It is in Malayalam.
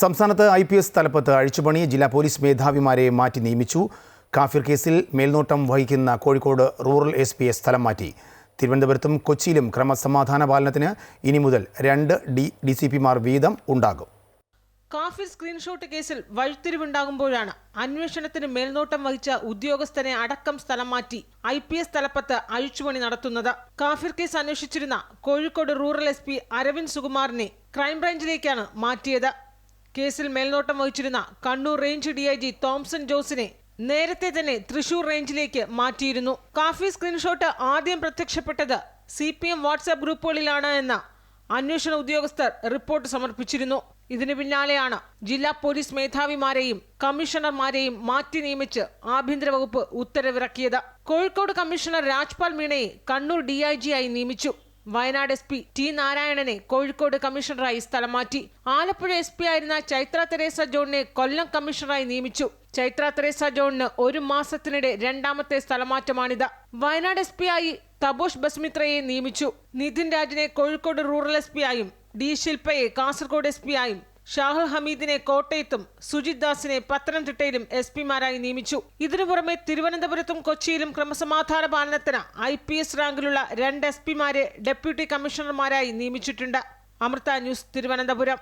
സംസ്ഥാനത്ത് ഐ പി എസ് തലപ്പത്ത് അഴിച്ചുപണി ജില്ലാ പോലീസ് മേധാവിമാരെ മാറ്റി നിയമിച്ചു. കാഫിർ കേസിൽ മേൽനോട്ടം വഹിക്കുന്ന കോഴിക്കോട് റൂറൽ എസ് പിയെ സ്ഥലം മാറ്റി. തിരുവനന്തപുരത്തും കൊച്ചിയിലും ക്രമസമാധാന പാലനത്തിന് ഇനി മുതൽ രണ്ട് ഡി ഡി സി പിമാർ വീതം ഉണ്ടാകും. കാഫിർ സ്ക്രീൻഷോട്ട് കേസിൽ വഴിത്തിരിവുണ്ടാകുമ്പോഴാണ് അന്വേഷണത്തിന് മേൽനോട്ടം വഹിച്ച ഉദ്യോഗസ്ഥനെ അടക്കം സ്ഥലം മാറ്റി ഐ പി എസ് തലപ്പത്ത് അഴിച്ചുപണി നടത്തുന്നത്. കാഫിർ case അന്വേഷിച്ചിരുന്ന Kozhikode rural S P Aravind സുകുമാറിനെ ക്രൈംബ്രാഞ്ചിലേക്കാണ് മാറ്റിയത്. കേസിൽ മേൽനോട്ടം വഹിച്ചിരുന്ന Kannur range D I G Thomson ജോസിനെ നേരത്തെ തന്നെ തൃശൂർ റേഞ്ചിലേക്ക് മാറ്റിയിരുന്നു. കാഫി സ്ക്രീൻഷോട്ട് ആദ്യം പ്രത്യക്ഷപ്പെട്ടത് സി പി എം വാട്സാപ്പ് ഗ്രൂപ്പുകളിലാണ് എന്ന അന്വേഷണ ഉദ്യോഗസ്ഥർ റിപ്പോർട്ട് സമർപ്പിച്ചിരുന്നു. ഇതിനു പിന്നാലെയാണ് ജില്ലാ പോലീസ് മേധാവിമാരെയും കമ്മീഷണർമാരെയും മാറ്റി നിയമിച്ച് ആഭ്യന്തര വകുപ്പ് ഉത്തരവിറക്കിയത്. കോഴിക്കോട് കമ്മീഷണർ രാജ്പാൽ മീണയെ കണ്ണൂർ ഡി ആയി നിയമിച്ചു. വയനാട് എസ് പി ടി നാരായണനെ കോഴിക്കോട് കമ്മീഷണറായി സ്ഥലം മാറ്റി. ആലപ്പുഴ എസ് പി ആയിരുന്ന ചൈത്ര തെരേസ ജോണിനെ കൊല്ലം കമ്മീഷണറായി നിയമിച്ചു. ചൈത്ര തെരേസ ജോണിന് ഒരു മാസത്തിനിടെ രണ്ടാമത്തെ സ്ഥലമാറ്റമാണിത്. വയനാട് എസ് പി ആയി തബോഷ് ബസ്മിത്രയെ നിയമിച്ചു. നിതിൻ രാജിനെ കോഴിക്കോട് റൂറൽ എസ് പി ആയും ഡി ശില്പയെ കാസർഗോഡ് എസ് പി ആയും ഷാഹുൽ ഹമീദിനെ കോട്ടയത്തും സുജിത് ദാസിനെ പത്തനംതിട്ടയിലും എസ് പിമാരായി നിയമിച്ചു. ഇതിനു പുറമെ തിരുവനന്തപുരത്തും കൊച്ചിയിലും ക്രമസമാധാന പാലനത്തിന് ഐ പി എസ് റാങ്കിലുള്ള രണ്ട് എസ് പിമാരെ ഡെപ്യൂട്ടി കമ്മീഷണർമാരായി നിയമിച്ചിട്ടുണ്ട്. അമൃത ന്യൂസ് തിരുവനന്തപുരം.